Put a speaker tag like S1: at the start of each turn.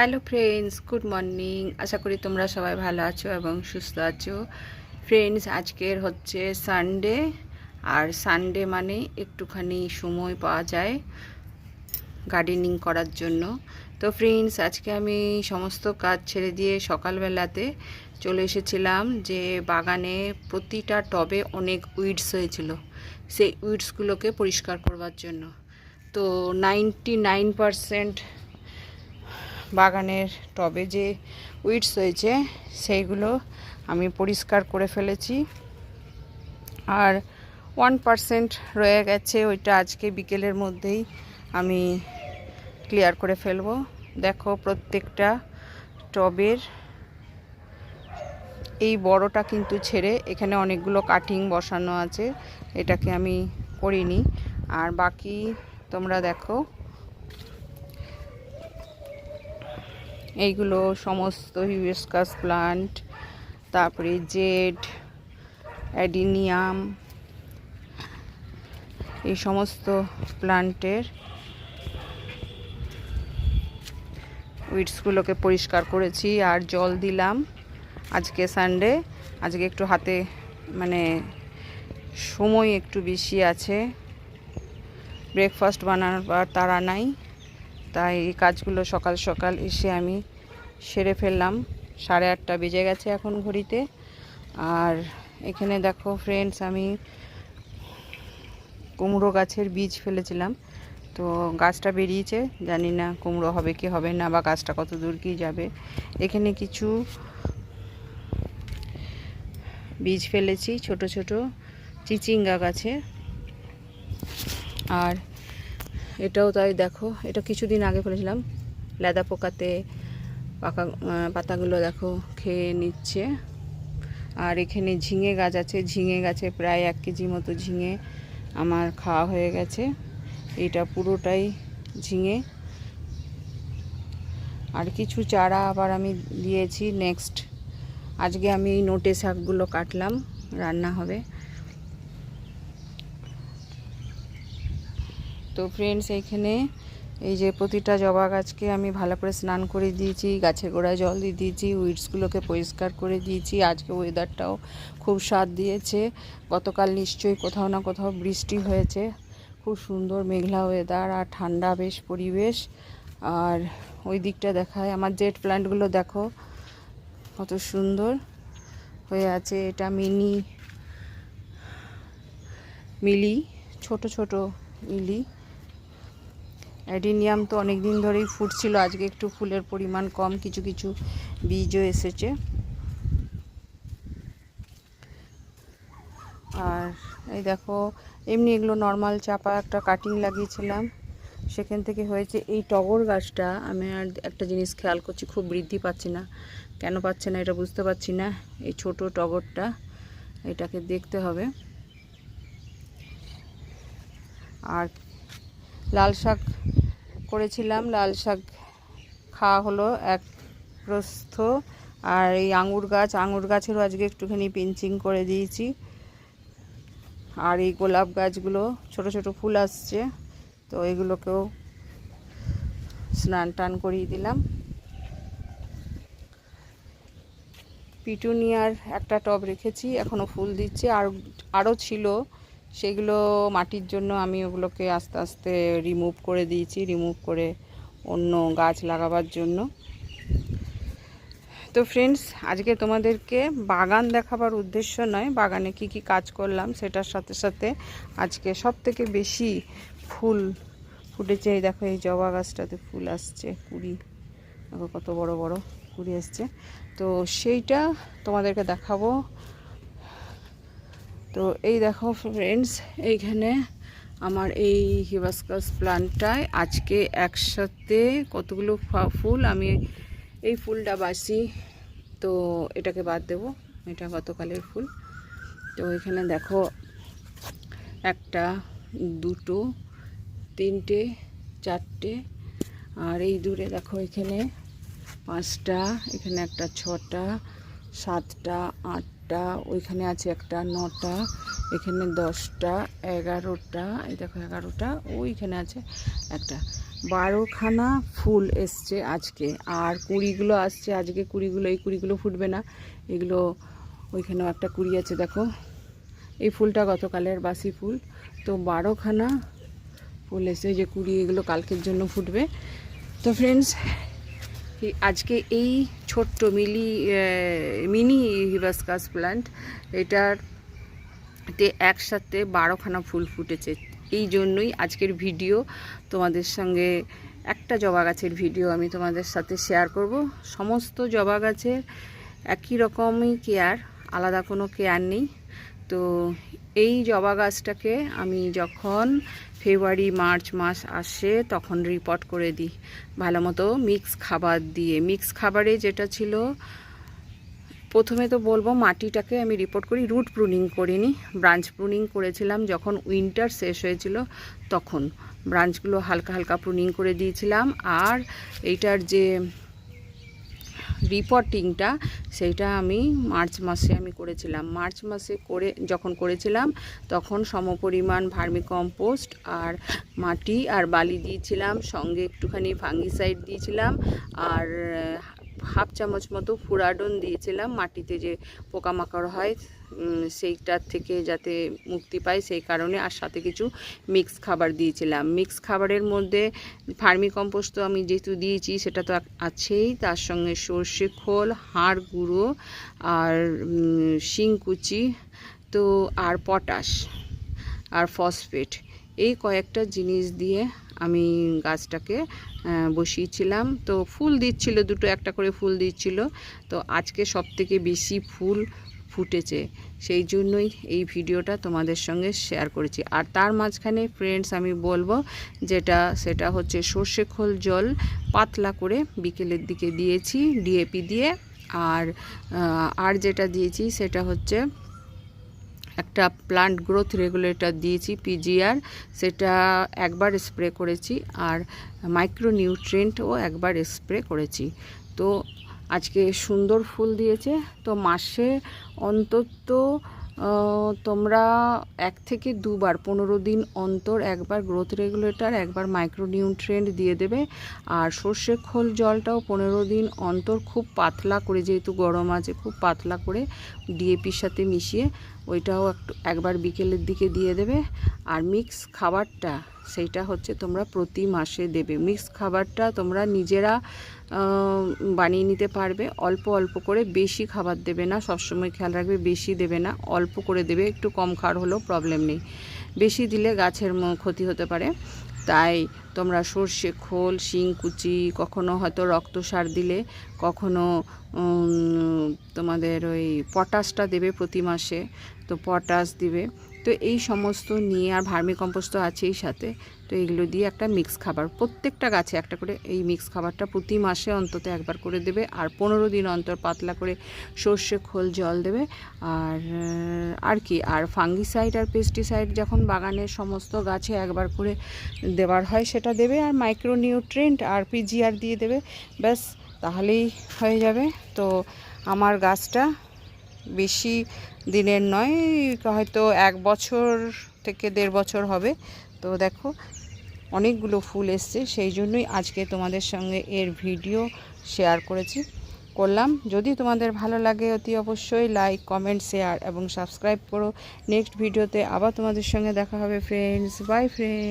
S1: Hello friends good morning আশা করি তোমরা সবাই ভালো আছো এবং সুস্থ আছো। ফ্রেন্ডস আজকের হচ্ছে সানডে আর সানডে মানে একটুখানি সময় পাওয়া যায় গার্ডেনিং করার জন্য। তো ফ্রেন্ডস আজকে আমি সমস্ত কাজ ছেড়ে দিয়ে সকালবেলাতে চলে এসেছিলাম যে বাগানে প্রতিটা টবে অনেক উইডস হয়েছিল। সেই উইডসগুলোকে পরিষ্কার করবার জন্য। তো নাইনটি নাইন পারসেন্ট বাগানের টবে যে উইডস হয়েছে, সেইগুলো আমি পরিষ্কার করে ফেলেছি। আর ওয়ান পারসেন্ট রয়ে গেছে, ওইটা আজকে বিকেলের মধ্যেই আমি ক্লিয়ার করে ফেলব। দেখো প্রত্যেকটা টবের এই বড়টা কিন্তু ছেড়ে এখানে অনেকগুলো কাটিং বসানো আছে, এটাকে আমি করিনি। আর বাকি তোমরা দেখো এইগুলো সমস্ত হিউস্কাস প্লান্ট, তারপরে জেড, অ্যাডিনিয়াম, এই সমস্ত প্লান্টের উইডসগুলোকে পরিষ্কার করেছি আর জল দিলাম আজকে সানডে। আজকে একটু হাতে মানে সময় একটু বেশি আছে। ব্রেকফাস্ট বানাবার তারা নাই, তাই কাজগুলো সকাল সকাল এসে আমি সেরে ফেললাম। সাড়ে আটটা বেজে গেছে এখন ঘড়িতে। আর এখানে দেখো ফ্রেন্ডস আমি কুমড়ো গাছের বীজ ফেলেছিলাম। তো গাছটা বেরিয়েছে, জানি না কুমড়ো হবে কি হবে না বা গাছটা কত দূর কি যাবে। এখানে কিছু বীজ ফেলেছি, ছোট ছোট চিচিঙ্গা গাছে। আর এটাও তাই দেখো, এটা কিছুদিন আগে ফেলেছিলাম, লেদা পোকাতে পাকা পাতাগুলো দেখো খেয়ে নিচ্ছে। আর এখানে ঝিঙে গাছ আছে। ঝিঙে গাছে প্রায় এক কেজি মতো ঝিঙে আমার খাওয়া হয়ে গেছে। এটা পুরোটাই ঝিঙে। আর কিছু চারা আবার আমি দিয়েছি নেক্সট। আজকে আমি এই নোটে শাকগুলো কাটলাম। রান্না হবে। তো ফ্রেন্ডস এইখানে এই যে প্রতিটা জবা গাছকে আমি ভালো করে স্নান করে দিয়েছি, গাছের গোড়ায় জল দিয়ে দিয়েছি উইডসগুলোকে পরিষ্কার করে দিয়েছি। আজকে ওয়েদারটাও খুব স্বাদ দিয়েছে। গতকাল নিশ্চয়ই কোথাও না কোথাও বৃষ্টি হয়েছে। খুব সুন্দর মেঘলা ওয়েদার আর ঠান্ডা বেশ পরিবেশ। আর ওই দিকটা দেখায়, আমার জেট প্ল্যান্টগুলো দেখো, কত সুন্দর হয়ে আছে। এটা মিনি, মিলি, ছোট ছোট মিলি। অ্যাডিনিয়াম তো অনেক দিন ধরেই ফুটছিল, আজকে একটু ফুলের পরিমাণ কম, কিছু কিছু বীজও এসেছে। আর এই দেখো, এমনি এগুলো নর্মাল চাপা একটা কাটিং লাগিয়েছিলাম, সেখান থেকে হয়েছে এই টগর গাছটা, আমি আর একটা জিনিস খেয়াল করছি, খুব বৃদ্ধি পাচ্ছি না। কেন পাচ্ছে না এটা বুঝতে পারছি না, এই ছোট টগরটা, এটাকে দেখতে হবে। আর লাল শাক করেছিলাম। লাল শাক খাওয়া হলো এক প্রস্থ। আর এই আঙুর গাছ, আঙুর গাছেরও আজকে একটুখানি পিঞ্চিং করে দিয়েছি। আর এই গোলাপ গাছগুলো, ছোট ছোট ফুল আসছে, তো এগুলোকেও স্নান টান করিয়ে দিলাম। পিটুনিয়ার একটা টব রেখেছি এখনও ফুল দিচ্ছে। আর, আরও ছিল সেগুলো মাটির জন্য আমি ওগুলোকে আস্তে আস্তে রিমুভ করে দিয়েছি রিমুভ করে অন্য গাছ লাগাবার জন্য। তো ফ্রেন্ডস আজকে তোমাদেরকে বাগান দেখাবার উদ্দেশ্য নয়, বাগানে কি কি কাজ করলাম সেটার সাথে সাথে আজকে সব থেকে বেশি ফুল ফুটেছে, এই দেখো এই জবা গাছটাতে ফুল আসছে, কুড়ি। দেখো কত বড় বড় কুড়ি আসছে। তো সেইটা তোমাদেরকে দেখাবো। তো এই দেখো ফ্রেন্ডস এইখানে আমার এই হিবাসকাস প্লান্টটায় আজকে একসাথে কতগুলো ফুল আমি এই ফুলটা বাসি, তো এটাকে বাদ দেব, এটা গতকালের ফুল। তো এখানে দেখো একটা, দুটো, তিনটে, চারটে, আর এই দূরে দেখো এখানে পাঁচটা, এখানে একটা ছটা, সাতটা আটটা ওইখানে আছে একটা, নটা, এখানে দশটা, এগারোটা, এই দেখো এগারোটা, ওইখানে আছে একটা। বারোখানা ফুল এসছে আজকে, আর কুড়িগুলো আসছে, আজকে কুড়িগুলো, এই কুড়িগুলো ফুটবে না, এগুলো ওইখানেও একটা কুড়ি আছে, দেখো। এই ফুলটা গতকালের বাসি ফুল, তো বারোখানা ফুল এসে যে কুড়ি, এগুলো কালকের জন্য ফুটবে। তো ফ্রেন্ডস আজকে এই ছোট্ট মিলি মিনি হিবাসকাস প্ল্যান্ট এটার তে একসাথে বারোখানা ফুল ফুটেছে। এই জন্যই আজকের ভিডিও তোমাদের সঙ্গে, একটা জবা গাছের ভিডিও আমি তোমাদের সাথে শেয়ার করব। সমস্ত জবা গাছের একই রকমই কেয়ার আলাদা কোনো কেয়ার নেই। তো এই জবা গাছটাকে আমি যখন ফেব্রুয়ারি, মার্চ মাস আসে তখন রিপোর্ট করে দিই। ভালো মতো মিক্স খাবার দিয়ে। মিক্স খাবারে যেটা ছিল, প্রথমে তো বলব মাটিটাকে আমি রিপোর্ট করি রুট প্রুনিং করিনি। ব্রাঞ্চ প্রুনিং করেছিলাম যখন উইন্টার শেষ হয়েছিল তখন। ব্রাঞ্চগুলো হালকা হালকা প্রুনিং করে দিয়েছিলাম। আর এইটার যে রিপোর্টিংটা সেইটা আমি মার্চ মাসে আমি করেছিলাম। মার্চ মাসে করে, যখন করেছিলাম, তখন সমপরিমাণ ভার্মিকম্পোস্ট আর মাটি আর বালি দিয়েছিলাম, সঙ্গে একটুখানি ফাঙ্গিসাইড দিয়েছিলাম, আর হাফ চামচ মতো ফুরাডন দিয়েছিলাম মাটিতে যে পোকামাকড় হয় সেইটার থেকে যাতে মুক্তি পায় সেই কারণে আর সাথে কিছু মিক্স খাবার দিয়েছিলাম। মিক্স খাবারের মধ্যে ফার্মি কম্পোস্ট তো আমি যেহেতু দিয়েছি, সেটা তো আছেই। তার সঙ্গে সর্ষে খোল, হাড় গুঁড়ো আর শিংকুচি তো আর পটাশ আর ফসফেট। এই কয়েকটা জিনিস দিয়ে আমি গাছটাকে বসিয়েছিলাম। তো ফুল দিচ্ছিল, দুটো একটা করে ফুল দিচ্ছিল। তো আজকে সব থেকে বেশি ফুল ফুটেছে, সেই জন্যই এই ভিডিওটা তোমাদের সঙ্গে শেয়ার করেছি। আর তার মাঝখানে ফ্রেন্ডস আমি বলব যেটা, সেটা হচ্ছে সর্ষে খোল জল পাতলা করে বিকেলের দিকে দিয়েছি ডিএপি দিয়ে। আর আর যেটা দিয়েছি, সেটা হচ্ছে একটা প্লান্ট গ্রোথ রেগুলেটর দিয়েছি পিজিআর সেটা একবার স্প্রে করেছি আর মাইক্রো নিউট্রেন্টও একবার স্প্রে করেছি। তো আজকে সুন্দর ফুল দিয়েছে, তো মাসে অন্তত তোমরা এক থেকে দুবার, পনেরো দিন অন্তর একবার গ্রোথ রেগুলেটর একবার মাইক্রোনিউট্রেন্ট দিয়ে দেবে। আর সর্ষে খোল জলটাও পনেরো দিন অন্তর খুব পাতলা করে, যেহেতু গরম আছে, খুব পাতলা করে ডিএপির সাথে মিশিয়ে ওইটাও একটু একবার বিকেলের দিকে দিয়ে দেবে। আর মিক্স খাবারটা সেইটা হচ্ছে তোমরা প্রতি মাসে দেবে। মিক্স খাবারটা তোমরা নিজেরা বানিয়ে নিতে পারবে। অল্প অল্প করে বেশি খাবার দেবে না, সবসময় খেয়াল রাখবে বেশি দেবে না, অল্প করে দেবে, একটু কম খাওয়ার হলেও প্রবলেম নেই। বেশি দিলে গাছের ক্ষতি হতে পারে। তাই তোমরা সর্ষে, খোল, শিং, কুচি, কখনো হয়তো রক্ত সার দিলে, কখনো তোমাদের ওই পটাশটা দেবে প্রতি মাসে। তো পটাশ দিবে। তো এই সমস্ত নিয়ে আর ভার্মি কম্পোস্ট তো আছেই সাথে, তো এগুলো দিয়ে একটা মিক্স খাবার। প্রত্যেকটা গাছে একটা করে এই মিক্স খাবারটা প্রতি মাসে অন্তত একবার করে দেবে, আর পনেরো দিন অন্তর পাতলা করে সর্ষে খোল জল দেবে। আর আর কি, আর ফাঙ্গিসাইড আর পেস্টিসাইড যখন বাগানের সমস্ত গাছে একবার করে দেওয়ার হয় সেটা দেবে, আর মাইক্রো নিউট্রেন্ট আর পিজিআর দিয়ে দেবে, ব্যাস তাহলেই হয়ে যাবে। তো আমার গাছটা বেশি দিনের নয়, হয়তো এক বছর থেকে দেড় বছর হবে। তো দেখো, অনেকগুলো ফুল এসছে, সেই জন্যই আজকে তোমাদের সঙ্গে এর ভিডিও শেয়ার করেছি, করলাম। যদি তোমাদের ভালো লাগে, অতি অবশ্যই লাইক কমেন্ট শেয়ার এবং সাবস্ক্রাইব করো। নেক্সট ভিডিওতে আবার তোমাদের সঙ্গে দেখা হবে ফ্রেন্ডস বাই ফ্রেন্ড